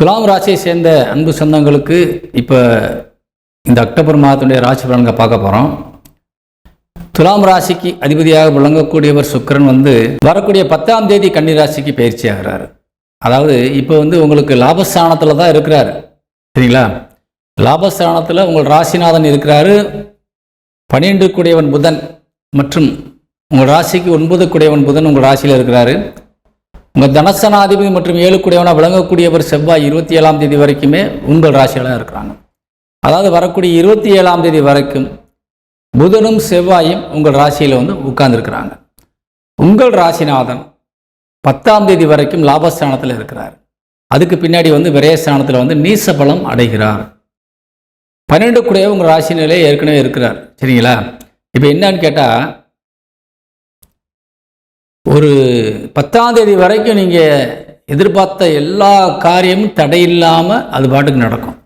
துலாம் ராசியை சேர்ந்த அன்பு சொந்தங்களுக்கு இப்போ இந்த அக்டோபர் மாதத்துடைய ராசி பலன்களை பார்க்க போகிறோம் துலாம் ராசிக்கு அதிபதியாக விளங்கக்கூடியவர் சுக்கரன் வந்து வரக்கூடிய பத்தாம் தேதி கன்னி ராசிக்கு பயிற்சி ஆகிறாரு. அதாவது இப்போ வந்து உங்களுக்கு லாபஸ்தானத்தில் தான் இருக்கிறார். சரிங்களா? லாபஸ்தானத்தில் உங்கள் ராசிநாதன் இருக்கிறாரு. பன்னிரெண்டு கூடியவன் புதன் மற்றும் உங்கள் ராசிக்கு ஒன்பது கூடியவன் புதன் உங்கள் ராசியில் இருக்கிறாரு. உங்கள் தனசனாதிபதி மற்றும் ஏழு விளங்கக்கூடியவர் செவ்வாய் இருபத்தி ஏழாம் தேதி வரைக்குமே உங்கள் ராசியில் இருக்கிறாங்க. அதாவது வரக்கூடிய இருபத்தி ஏழாம் தேதி வரைக்கும் புதனும் செவ்வாயும் உங்கள் ராசியில் வந்து உட்கார்ந்துருக்கிறாங்க. உங்கள் ராசிநாதன் பத்தாம் தேதி வரைக்கும் லாபஸ்தானத்தில் இருக்கிறார். அதுக்கு பின்னாடி வந்து விரயஸ்தானத்தில் வந்து நீசபலம் அடைகிறார். பன்னெண்டு கூடவே உங்கள் ராசி நிலை ஏற்கனவே இருக்கிறார். சரிங்களா? இப்போ என்னன்னு கேட்டால் ஒரு பத்தாம் தேதி வரைக்கும் நீங்கள் எதிர்பார்த்த எல்லா காரியமும் தடையில்லாமல் அது பாட்டுக்கு நடக்கும்.